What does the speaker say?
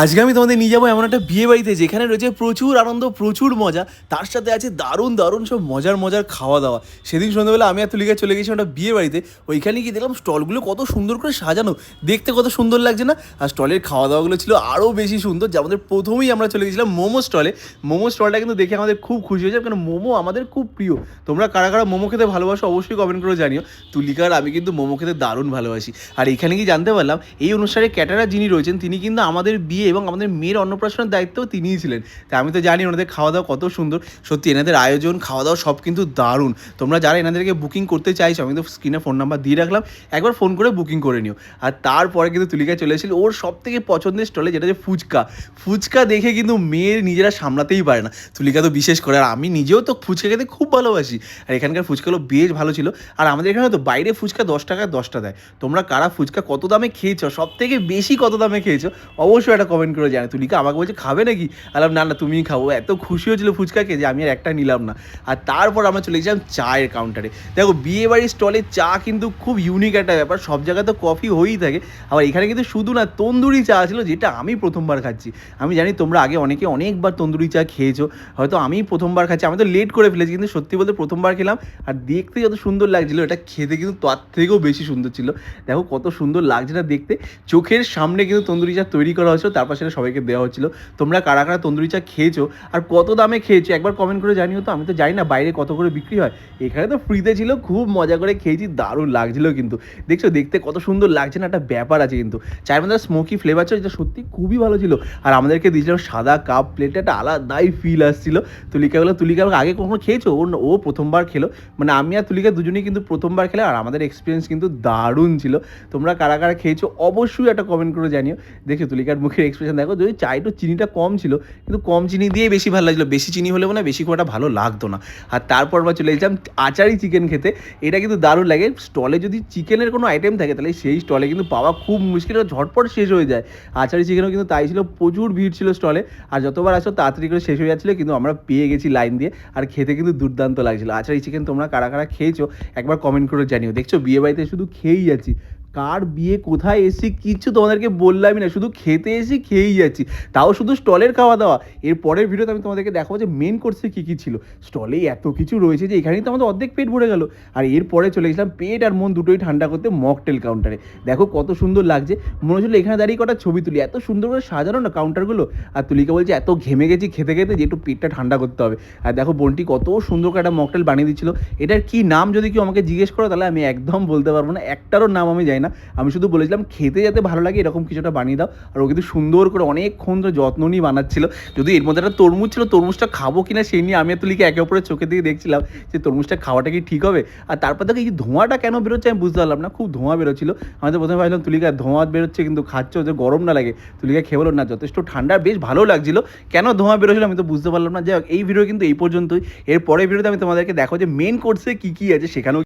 আজকে আমি তোমাদের নিয়ে যাব এমন একটা বিয়ে বাড়িতে যেখানে রয়েছে প্রচুর আনন্দ, প্রচুর মজা। তার সাথে আছে দারুণ দারুণ সব মজার মজার খাওয়া দাওয়া সেদিন সন্ধ্যাবেলা আমি আর তুলিকা চলে গেছিলাম একটা বিয়ে বাড়িতে। ওইখানে গিয়ে দেখলাম স্টলগুলো কত সুন্দর করে সাজানো। দেখতে কত সুন্দর লাগছে না? আর স্টলের খাওয়া দাওয়াগুলো ছিল আরও বেশি সুন্দর। যে আমাদের প্রথমেই আমরা চলে গেছিলাম মোমো স্টলে। মোমো স্টলটা কিন্তু দেখে আমাদের খুব খুশি হয়েছে, কারণ মোমো আমাদের খুব প্রিয়। তোমরা কারা কারা মোমো খেতে ভালোবাসো অবশ্যই কমেন্ট করে জানিও। তুলিকার আমি কিন্তু মোমো খেতে দারুণ ভালোবাসি। আর এখানে গিয়ে জানতে পারলাম, এই অনুষ্ঠানে ক্যাটারার যিনি রয়েছেন, তিনি কিন্তু আমাদের বিয়ে এবং আমাদের মেয়ের অন্নপ্রাশনের দায়িত্বও তিনিই ছিলেন। তাই আমি তো জানি ওনাদের খাওয়া দাওয়া কত সুন্দর। সত্যি এনাদের আয়োজন খাওয়া দাওয়া সব কিন্তু দারুণ। তোমরা যারা এনাদেরকে বুকিং করতে চাইছো, আমি তো স্ক্রিনে ফোন নাম্বার দিয়ে রাখলাম। একবার ফোন করে বুকিং করে নিও। আর তারপরে কিন্তু তুলিকা চলে এসেছিল ওর সব থেকে পছন্দের স্টলে যেটা যে ফুচকা। ফুচকা দেখে কিন্তু মেয়ের নিজেরা সামলাতেই পারে না। তুলিকা তো বিশেষ করে, আর আমি নিজেও তো ফুচকা খেতে খুব ভালোবাসি। আর এখানকার ফুচকাগুলো বেশ ভালো ছিল। আর আমাদের এখানে তো বাইরে ফুচকা দশ টাকায় দশটা দেয়। তোমরা কারা ফুচকা কত দামে খেয়েছো সব থেকে বেশি কত দামে খেয়েছো, অবশ্যই একটা কমেন্ট করে জানো। তুলিকা আমাকে বলছে, খাবে নাকি? আলাম না না, তুমিই খাব এত খুশি হয়েছিল ফুচকাকে যে আমি আর একটা নিলাম না। আর তারপর আমরা চলে গেছিলাম চায়ের কাউন্টারে দেখো, বিয়ে বাড়ির স্টলে চা কিন্তু খুব ইউনিক একটা ব্যাপার। সব জায়গায় তো কফি হয়েই থাকে। আবার এখানে কিন্তু শুধু না, তন্দুরি চা ছিল, যেটা আমি প্রথমবার খাচ্ছি। আমি জানি তোমরা আগে অনেকে অনেকবার তন্দুরি চা খেয়েছো। হয়তো আমি প্রথমবার খাচ্ছি। আমি তো লেট করে ফেলেছি, কিন্তু সত্যি বলতে প্রথমবার খেলাম। আর দেখতে যত সুন্দর লাগছিল, এটা খেতে কিন্তু তার থেকেও বেশি সুন্দর ছিল। দেখো কত সুন্দর লাগছে না দেখতে। চোখের সামনে কিন্তু তন্দুরি চা তৈরি করা হয়েছিল। তারপর সেটা সবাইকে দেওয়া হচ্ছিল। তোমরা কারা কারা তন্দুরি চা খেয়েছো আর কত দামে খেয়েছো? একবার কমেন্ট করে জানিও তো, আমি তো জানি না বাইরে কত করে বিক্রি হয়। এখানে তো ফ্রিতে ছিল, খুব মজা করে খেয়েছি, দারুণ লাগছিল কিন্তু। দেখছ, দেখতে কত সুন্দর লাগছে না, একটা ব্যাপার আছে কিন্তু। চায়ের মধ্যে স্মোকি ফ্লেভার ছিল, যেটা সত্যি খুবই ভালো ছিল। আর আমাদেরকে দিয়েছিলাম সাদা কাপ প্লেটে একটা আলাদাই ফিল আসছিল। তুলিকা তুলিকা আগে কখনো খেয়েছো? ও ও প্রথমবার খেলো। মানে আমি আর তুলিকা দুজনেই কিন্তু প্রথমবার খেলে আর আমাদের এক্সপিরিয়েন্স কিন্তু দারুণ ছিল। তোমরা কারা কারা খেয়েছো অবশ্যই একটা কমেন্ট করে জানিও। দেখো তুলিকার মুখের এক্সপ্রেশন দেখো যদি চা একটু চিনিটা কম ছিল, কিন্তু কম চিনি দিয়ে বেশি ভালো লাগছিল। বেশি চিনি হলে মানে বেশি খুব ভালো লাগতো না। আর তারপর আমরা চলে গেছিলাম আচারি চিকেন খেতে। এটা কিন্তু দারুণ লাগে। স্টলে যদি চিকেনের কোনো আইটেম থাকে, তাহলে সেই স্টলে কিন্তু পাওয়া খুব মুশকিল। ঝটপট শেষ হয়ে যায়। আচারি চিকেনও কিন্তু তাই ছিল। প্রচুর ভিড় ছিল স্টলে আর যতবার আসো, তাড়াতাড়ি করে শেষ হয়ে যাচ্ছিল, কিন্তু আমরা পেয়ে গেছি লাইন দিয়ে। আর খেতে কিন্তু দুর্দান্ত লাগছিল। আচারি চিকেন তোমরা কারা কারা খেয়েছো, একবার কমেন্ট করে জানিও। দেখছ, বিয়ে বাড়িতে শুধু খেয়েই যাচ্ছি। কার বিয়ে, কোথায় এসেছি, কিচ্ছু তোমাদেরকে বললামই না। শুধু খেতে এসে খেয়েই যাচ্ছি। তাও শুধু স্টলের খাওয়া দাওয়া এর পরের ভিডিওতে আমি তোমাদেরকে দেখাবো যে মেন কোর্সে কী কী ছিল। স্টলে এত কিছু রয়েছে যে এখানেই তো আমাদের অর্ধেক পেট ভরে গেল। আর এরপরে চলে গেছিলাম পেট আর মন দুটোই ঠান্ডা করতে মকটেল কাউন্টারে দেখো কত সুন্দর লাগছে। মনে হচ্ছিল এখানে দাঁড়িয়ে কটা ছবি তুলি। এত সুন্দর করে সাজানো না কাউন্টারগুলো আর তুলিকা বলছে, এত ঘেমে গেছি, খেতে খেতে যে একটু পেটটা ঠান্ডা করতে হবে। আর দেখো বোনটি কত সুন্দর করে একটা মকটেল বানিয়ে দিচ্ছিল। এটার কি নাম যদি কেউ আমাকে জিজ্ঞেস করো, তাহলে আমি একদম বলতে পারব না। একটারও নাম আমি জানি না? আমি শুধু বলেছিলাম খেতে যাতে ভালো লাগে, এরকম কিছুটা বানিয়ে দাও। আর ও কিন্তু সুন্দর করে অনেকক্ষণ ধরে যত্ন নিয়ে বানাচ্ছিল। যদি এর মধ্যে একটা তরমুজ ছিল, তরমুজটা খাব কিনা সেই নিয়ে আমি তুলিকে একে অপরের চোখে দিয়ে দেখছিলাম যে তরমুজটা খাওয়াটা কি ঠিক হবে? আর তারপর দেখো এই ধোঁয়াটা কেন বেরোচ্ছে আমি বুঝতে পারলাম না। খুব ধোঁয়া বেরোচ্ছিল। আমাদের প্রথমে ভাবলাম তুলিকা, ধোঁয়া বেরোচ্ছে কিন্তু খাচ্ছ যে গরম না লাগে। তুলিকা খেয়ে বলো না, যথেষ্ট ঠান্ডা, বেশ ভালো লাগছিল। কেন ধোঁয়া বেরোচ্ছিল আমি তো বুঝতে পারলাম না। যাই এই ভিডিও কিন্তু এই পর্যন্তই। এর পরের ভিডিওতে আমি তোমাদেরকে দেখো যে মেন কোর্সে কী কী আছে, সেখানেও